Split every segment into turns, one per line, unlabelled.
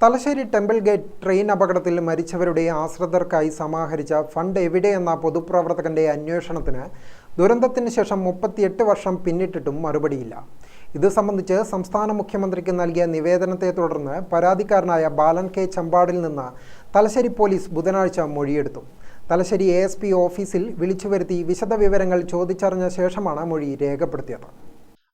Thalassery temple gate train അപകടത്തിൽ മരിച്ചവരുടെ ആശ്രിതർക്കായി സമാഹരിച്ച fund എവിടെ എന്ന പൊതുപ്രവർത്തകന്റെ അന്വേഷണത്തിന് ദുരന്തത്തിന് ശേഷം മുപ്പത്തിയെട്ട് വർഷം പിന്നിട്ടിട്ടും മറുപടിയില്ല. ഇത് സംബന്ധിച്ച് സംസ്ഥാന മുഖ്യമന്ത്രിക്ക് നൽകിയ നിവേദനത്തെ തുടർന്ന് പരാതിക്കാരനായ ബാലൻ കെ ചമ്പാടിൽ നിന്ന് തലശ്ശേരി പോലീസ് ബുധനാഴ്ച മൊഴിയെടുത്തു. തലശ്ശേരി എ ഓഫീസിൽ വിളിച്ചു വരുത്തി വിശദവിവരങ്ങൾ ചോദിച്ചറിഞ്ഞ ശേഷമാണ് മൊഴി രേഖപ്പെടുത്തിയത്.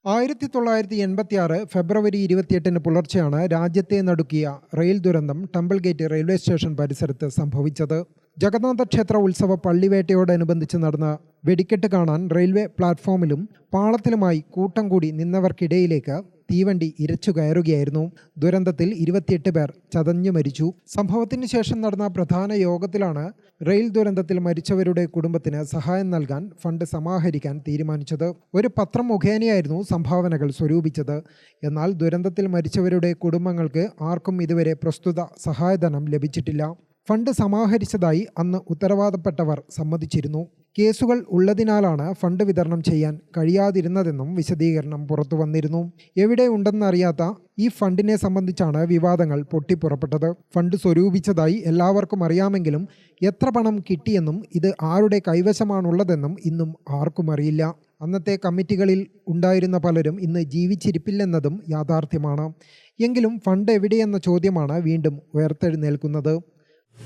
ആയിരത്തി തൊള്ളായിരത്തി എൺപത്തി ആറ് ഫെബ്രുവരി ഇരുപത്തിയെട്ടിന് പുലർച്ചെയാണ് രാജ്യത്തെ നടുക്കിയ റെയിൽ ദുരന്തം ടെമ്പിൾ ഗേറ്റ് റെയിൽവേ സ്റ്റേഷൻ പരിസരത്ത് സംഭവിച്ചത്. ജഗന്നാഥ ക്ഷേത്ര ഉത്സവ പള്ളിവേട്ടയോടനുബന്ധിച്ച് നടന്ന വെടിക്കെട്ട് കാണാൻ റെയിൽവേ പ്ലാറ്റ്ഫോമിലും പാളത്തിലുമായി കൂട്ടം കൂടി നിന്നവർക്കിടയിലേക്ക് തീവണ്ടി ഇരച്ചു കയറുകയായിരുന്നു. ദുരന്തത്തിൽ ഇരുപത്തിയെട്ട് പേർ ചതഞ്ഞു മരിച്ചു. സംഭവത്തിന് ശേഷം നടന്ന പ്രധാന യോഗത്തിലാണ് റെയിൽ ദുരന്തത്തിൽ മരിച്ചവരുടെ കുടുംബത്തിന് സഹായം നൽകാൻ ഫണ്ട് സമാഹരിക്കാൻ തീരുമാനിച്ചത്. ഒരു പത്രം മുഖേനയായിരുന്നു സംഭാവനകൾ സ്വരൂപിച്ചത്. എന്നാൽ ദുരന്തത്തിൽ മരിച്ചവരുടെ കുടുംബങ്ങൾക്ക് ആർക്കും ഇതുവരെ പ്രസ്തുത സഹായധനം ലഭിച്ചിട്ടില്ല. ഫണ്ട് സമാഹരിച്ചതായി അന്ന് ഉത്തരവാദപ്പെട്ടവർ സമ്മതിച്ചിരുന്നു. കേസുകൾ ഉള്ളതിനാലാണ് ഫണ്ട് വിതരണം ചെയ്യാൻ കഴിയാതിരുന്നതെന്നും വിശദീകരണം പുറത്തു വന്നിരുന്നു. എവിടെ ഉണ്ടെന്നറിയാത്ത ഈ ഫണ്ടിനെ സംബന്ധിച്ചാണ് വിവാദങ്ങൾ പൊട്ടിപ്പുറപ്പെട്ടത്. ഫണ്ട് സ്വരൂപിച്ചതായി എല്ലാവർക്കും അറിയാമെങ്കിലും എത്ര പണം കിട്ടിയെന്നും ഇത് ആരുടെ കൈവശമാണുള്ളതെന്നും ഇന്നും ആർക്കും അറിയില്ല. അന്നത്തെ കമ്മിറ്റികളിൽ ഉണ്ടായിരുന്ന പലരും ഇന്ന് ജീവിച്ചിരിപ്പില്ലെന്നതും യാഥാർത്ഥ്യമാണ്. എങ്കിലും ഫണ്ട് എവിടെയെന്ന ചോദ്യമാണ് വീണ്ടും ഉയർത്തെഴുന്നേൽക്കുന്നത്.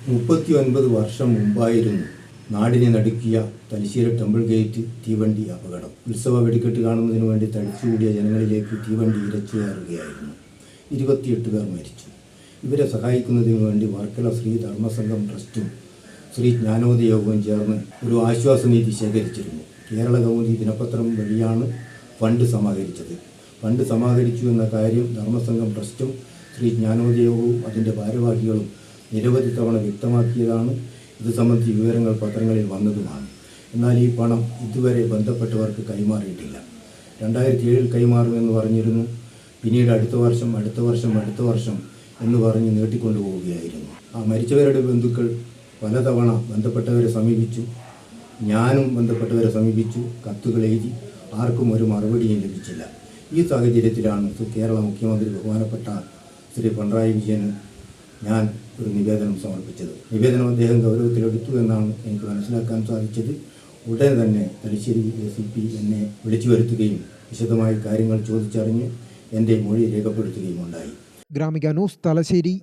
മുപ്പത്തി വർഷം മുമ്പായിരുന്നു. നാടിനെ നടുക്കിയ തലശ്ശേരി ടെമ്പിൾ ഗേറ്റ് തീവണ്ടി അപകടം. ഉത്സവ വെടിക്കെട്ട് കാണുന്നതിന് വേണ്ടി തടിച്ചുകൂടിയ ജനങ്ങളിലേക്ക് തീവണ്ടി ഇരച്ചു കയറുകയായിരുന്നു ഇരുപത്തിയെട്ട് പേർ മരിച്ചു. ഇവരെ സഹായിക്കുന്നതിന് വേണ്ടി വർക്കല ശ്രീ ധർമ്മസംഘം ട്രസ്റ്റും ശ്രീ ജ്ഞാനോദയവും ചേർന്ന് ഒരു ആശ്വാസനീതി ശേഖരിച്ചിരുന്നു. കേരള കൗമുദി ദിനപത്രം വഴിയാണ് ഫണ്ട് സമാഹരിച്ചത്. ഫണ്ട് സമാഹരിച്ചു എന്ന കാര്യം ധർമ്മസംഘം ട്രസ്റ്റും ശ്രീ ജ്ഞാനോദയവും അതിന്റെ ഭാരവാഹികളും നിരവധി തവണ വ്യക്തമാക്കിയതാണ്. ഇത് സംബന്ധിച്ച് വിവരങ്ങൾ പത്രങ്ങളിൽ വന്നതുമാണ്. എന്നാൽ ഈ പണം ഇതുവരെ ബന്ധപ്പെട്ടവർക്ക് കൈമാറിയിട്ടില്ല. രണ്ടായിരത്തി ഏഴിൽ കൈമാറുമെന്ന് പറഞ്ഞിരുന്നു. പിന്നീട് അടുത്ത വർഷം അടുത്ത വർഷം അടുത്ത വർഷം എന്ന് പറഞ്ഞ് നീട്ടിക്കൊണ്ടു പോവുകയായിരുന്നു ആ മരിച്ചവരുടെ ബന്ധുക്കൾ പലതവണ ബന്ധപ്പെട്ടവരെ സമീപിച്ചു. ഞാനും ബന്ധപ്പെട്ടവരെ സമീപിച്ചു. കത്തുകൾ എഴുതി ആർക്കും ഒരു മറുപടിയും ലഭിച്ചില്ല. ഈ സാഹചര്യത്തിലാണ് കേരള മുഖ്യമന്ത്രി ബഹുമാനപ്പെട്ട ശ്രീ പിണറായി വിജയന് ഞാൻ ഒരു നിവേദനം സമർപ്പിച്ചത്. നിവേദനം അദ്ദേഹം ഗൗരവത്തിലെടുത്തു എന്നാണ് എനിക്ക് മനസ്സിലാക്കാൻ സാധിച്ചത്. ഉടനെ തന്നെ തലശ്ശേരി എ സി പി എന്നെ വിളിച്ചു വരുത്തുകയും വിശദമായി കാര്യങ്ങൾ ചോദിച്ചറിഞ്ഞ് എന്റെ മൊഴി രേഖപ്പെടുത്തുകയും ഉണ്ടായി.
ഗ്രാമിക ന്യൂസ് തലശ്ശേരി